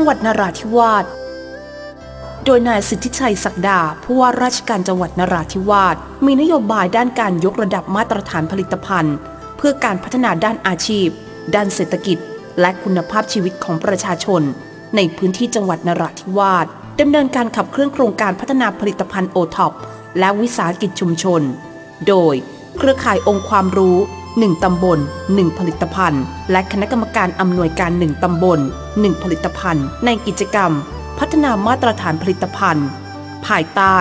จังหวัดนราธิวาส โดยนายสิทธิชัยศักดาผู้ว่าราชการจังหวัดนราธิวาส มีนโยบายด้านการยกระดับมาตรฐานผลิตภัณฑ์ เพื่อการพัฒนาด้านอาชีพ ด้านเศรษฐกิจ และคุณภาพชีวิตของประชาชน ในพื้นที่จังหวัดนราธิวาสดำเนินการขับเคลื่อนโครงการพัฒนาผลิตภัณฑ์โอท็อปและวิสาหกิจชุมชน โดย เครือข่ายองค์ความรู้ 1 ตำบล 1 ผลิตภัณฑ์ และคณะกรรมการอำนวยการ 1 ตำบล 1 ผลิตภัณฑ์ ในกิจกรรม พัฒนามาตรฐานผลิตภัณฑ์ ภายใต้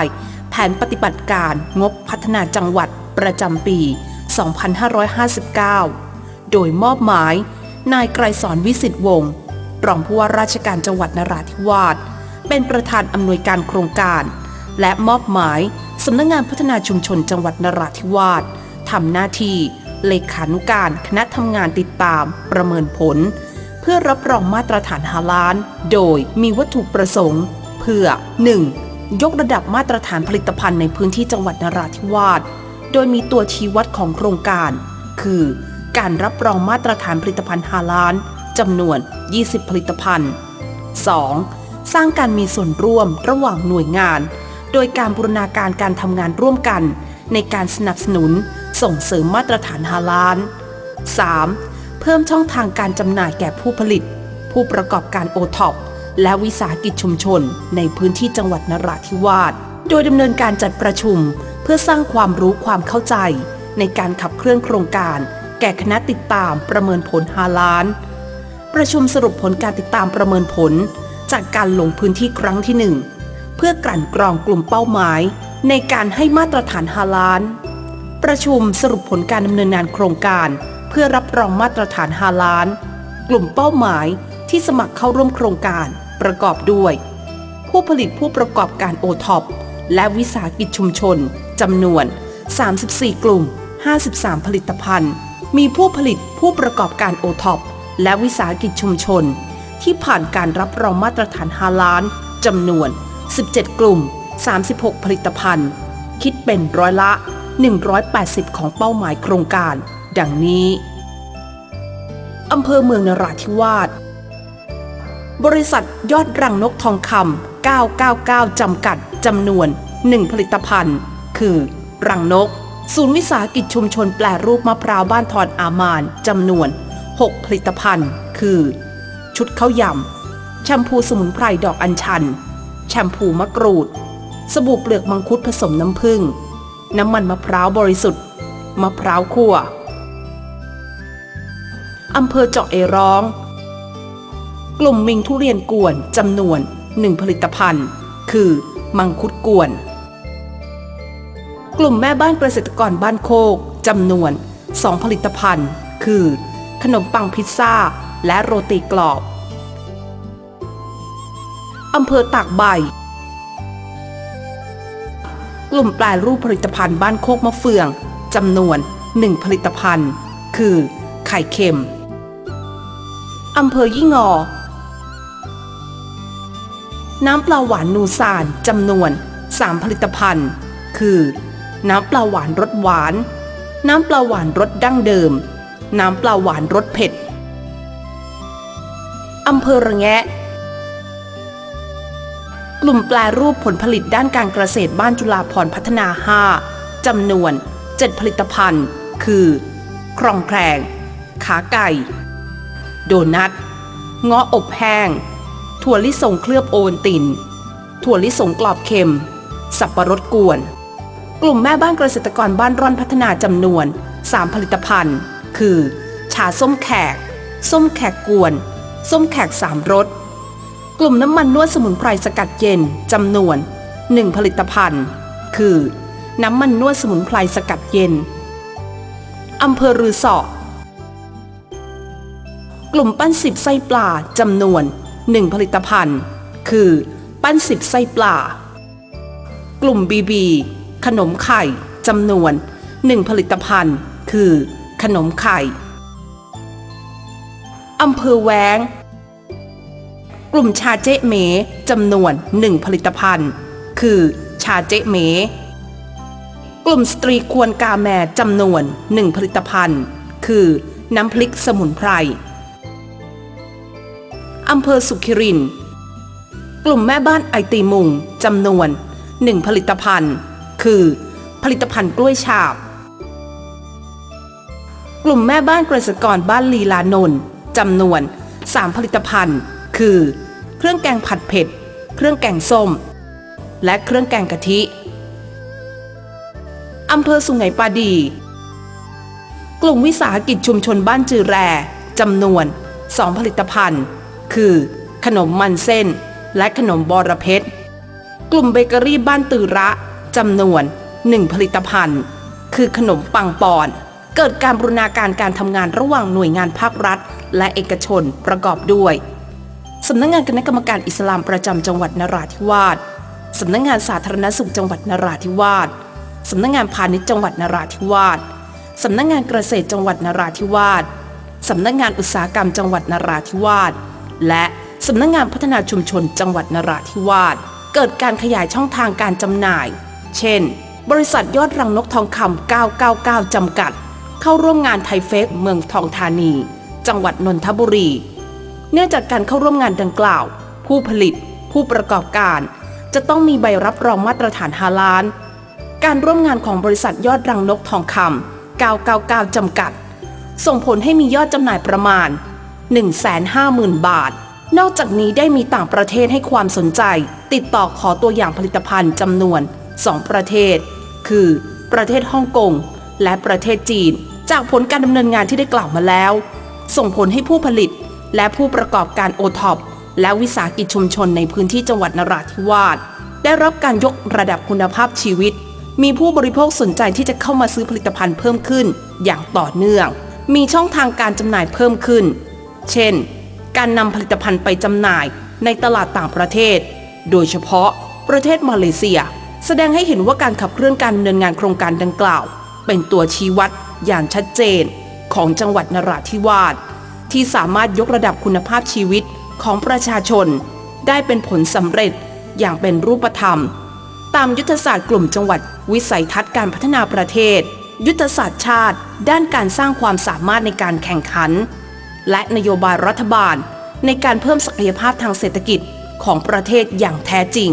แผนปฏิบัติการงบพัฒนาจังหวัดประจำปี 2559 โดยมอบหมาย นายไกรสอนวิสิตวงศ์รองผู้ว่าราชการจังหวัดนราธิวาสเป็นประธานอำนวยการโครงการ และมอบหมายสำนักงานพัฒนาชุมชนจังหวัดนราธิวาส ทำหน้าที่เลขานุการคณะทำงานติดตามประเมินผล เพื่อรับรองมาตรฐานฮาลาน โดยมีวัตถุประสงค์ เพื่อ 1. ยกระดับมาตรฐานผลิตภัณฑ์ในพื้นที่จังหวัดนราธิวาสโดยมีตัวชี้วัดของโครงการ คือ การรับรองมาตรฐานผลิตภัณฑ์ฮาลานจำนวน 20 ผลิตภัณฑ์ 2. สร้างการมีส่วนร่วมระหว่างหน่วยงาน โดยการบูรณาการการทำงานร่วมกัน ในการสนับสนุน ส่งเสริมมาตรฐานฮาลาน 3. เพิ่มช่องทางการจำหน่ายแก่ผู้ผลิต ผู้ประกอบการโอท็อปและวิสาหกิจชุมชน ในพื้นที่จังหวัดนราธิวาส โดยดำเนินการจัดประชุม เพื่อสร้างความรู้ความเข้าใจ ในการขับเคลื่อนโครงการ แก่คณะติดตามประเมินผลฮาลานประชุมสรุปผลการติดตามประเมินผล จากการลงพื้นที่ครั้งที่หนึ่งเพื่อกลั่นกรองกลุ่มเป้าหมาย ในการให้มาตรฐานฮาลาน ประชุมสรุปผลการดำเนินงานโครงการ เพื่อรับรองมาตรฐานฮาลาน กลุ่มเป้าหมายที่สมัครเข้าร่วมโครงการ ประกอบด้วย ผู้ผลิตผู้ประกอบการโอท็อปและวิสาหกิจชุมชนจำนวน 34 กลุ่ม 53 ผลิตภัณฑ์ มีผู้ผลิตผู้ประกอบการโอท็อปและวิสาหกิจชุมชน ที่ผ่านการรับรองมาตรฐานฮาลานจำนวน 17 กลุ่ม 36 ผลิตภัณฑ์ คิดเป็นร้อยละ 180 ของเป้าหมายโครงการ ดังนี้อำเภอเมืองนราธิวาส บริษัทยอดรังนกทองคำ 999 จำกัดจำนวน 1 ผลิตภัณฑ์ คือ รังนก ศูนย์วิสาหกิจชุมชนแปลรูปมะพร้าวบ้านทอนอามานจำนวน 6 ผลิตภัณฑ์ คือ ชุดข้าวยำ แชมพูสมุนไพรดอกอัญชัน แชมพูมะกรูด สบู่เปลือกมังคุดผสมน้ำผึ้ง น้ำมันมะพร้าวบริสุทธิ์ มะพร้าวคั่วอำเภอเจาะเอร้อง กลุ่มมิงทุเรียนกวนจำนวน1ผลิตภัณฑ์ คือ มังคุดกวน กลุ่มแม่บ้านเกษตรกรบ้านโคกจำนวน2ผลิตภัณฑ์ คือ ขนมปังพิซซ่า และโรตีกรอบอำเภอตากใบ กลุ่มแปลรูปผลิตภัณฑ์บ้านโคกมะเฟืองจำนวน 1 ผลิตภัณฑ์ คือ ไข่เค็มอำเภอยี่งอ น้ำปลาหวานนูซานจำนวน 3 ผลิตภัณฑ์ คือ น้ำปลาหวานรสหวาน น้ำปลาหวานรสดั้งเดิม น้ำปลาหวานรสเผ็ดอำเภอระแงะ กลุ่มแปลรูปผลผลิตด้านการเกษตรบ้านจุฬาพรพัฒนา 5จำนวน 7 ผลิตภัณฑ์ คือ ครองแครง ขาไก่ โดนัทเงาะอบแห้ง ถั่วลิสงเคลือบโอวัลติน ถั่วลิสงกรอบเค็ม สับปะรดกวน กลุ่มแม่บ้านเกษตรกรบ้านร่อนพัฒนาจำนวน 3 ผลิตภัณฑ์ คือ ชาส้มแขก ส้มแขกกวน ส้มแขกสามรส กลุ่มน้ำมันนวดสมุนไพรสกัดเย็นจำนวน 1 ผลิตภัณฑ์ คือ น้ำมันนวดสมุนไพรสกัดเย็นอำเภอรือสอ กลุ่มปั้นสิบไส้ปลาจำนวน 1 ผลิตภัณฑ์ คือ ปั้นสิบไส้ปลา กลุ่มบีบีขนมไข่จำนวน 1 ผลิตภัณฑ์ คือ ขนมไข่อำเภอแวง กลุ่มชาเจ๊เมจำนวน 1 ผลิตภัณฑ์ คือ ชาเจ๊เม กลุ่มสตรีควรกาแมจำนวน 1 ผลิตภัณฑ์ คือ น้ำพริกสมุนไพรอำเภอสุขิริน กลุ่มแม่บ้านไอตีมุงจำนวน 1 ผลิตภัณฑ์ คือ ผลิตภัณฑ์กล้วยฉาบ กลุ่มแม่บ้านเกษตรกรบ้านลีลานนท์จำนวน 3 ผลิตภัณฑ์ คือ เครื่องแกงผัดเผ็ด เครื่องแกงส้ม และเครื่องแกงกะทิอำเภอสุไหงปาดี กลุ่มวิสาหกิจชุมชนบ้านจือแรจำนวน 2 ผลิตภัณฑ์ คือ ขนมมันเส้น และขนมบอระเพ็ดกลุ่มเบเกอรี่บ้านตือระจำนวน 1 ผลิตภัณฑ์ คือขนมปังปอน เกิดการบรูรณาการการทำงานระหว่างหน่วยงานภาครัฐ และเอกชนประกอบด้วย สำนักงานคณะกรรมการอิสลามประจำจังหวัดนราธิวาสสำนักงานสาธารณสุขจังหวัดนราธิวาสสำนักงานพาณิชย์จังหวัดนราธิวาสสำนักงานเกษตรจังหวัดนราธิวาสสำนักงานอุตสาหกรรมจังหวัดนราธิวาสและสำนักงานพัฒนาชุมชนจังหวัดนราธิวาสเกิดการขยายช่องทางการจำหน่าย เช่น บริษัทยอดรังนกทองคำ999 จำกัด เข้าร่วมงานไทยเฟกเมืองทองธานี จังหวัดนนทบุรี เนื่องจากการเข้าร่วมงานดังกล่าว ผู้ผลิต ผู้ประกอบการ จะต้องมีใบรับรองมาตรฐานฮาลาลการร่วมงานของบริษัทยอดรังนกทองคำ999 จำกัด ส่งผลให้มียอดจำหน่ายประมาณ 150,000 บาท นอกจากนี้ได้มีต่างประเทศให้ความสนใจ ติดต่อขอตัวอย่างผลิตภัณฑ์จำนวน 2 ประเทศ คือ ประเทศฮ่องกงและประเทศจีน จากผลการดำเนินงานที่ได้กล่าวมาแล้ว ส่งผลให้ผู้ผลิต และผู้ประกอบการโอท็อปและวิสาหกิจชุมชนในพื้นที่จังหวัดนราธิวาสได้รับการยกระดับคุณภาพชีวิต มีผู้บริโภคสนใจที่จะเข้ามาซื้อผลิตภัณฑ์เพิ่มขึ้น อย่างต่อเนื่อง มีช่องทางการจำหน่ายเพิ่มขึ้น เช่น การนำผลิตภัณฑ์ไปจำหน่ายในตลาดต่างประเทศ โดยเฉพาะประเทศมาเลเซีย แสดงให้เห็นว่าการขับเคลื่อนการดำเนินงานโครงการดังกล่าว เป็นตัวชี้วัดอย่างชัดเจนของจังหวัดนราธิวาส ที่สามารถยกระดับคุณภาพชีวิตของประชาชน ได้เป็นผลสำเร็จอย่างเป็นรูปธรรม ตามยุทธศาสตร์กลุ่มจังหวัด วิสัยทัศน์การพัฒนาประเทศ ยุทธศาสตร์ชาติ ด้านการสร้างความสามารถในการแข่งขัน และนโยบายรัฐบาลในการเพิ่มศักยภาพทางเศรษฐกิจของประเทศอย่างแท้จริง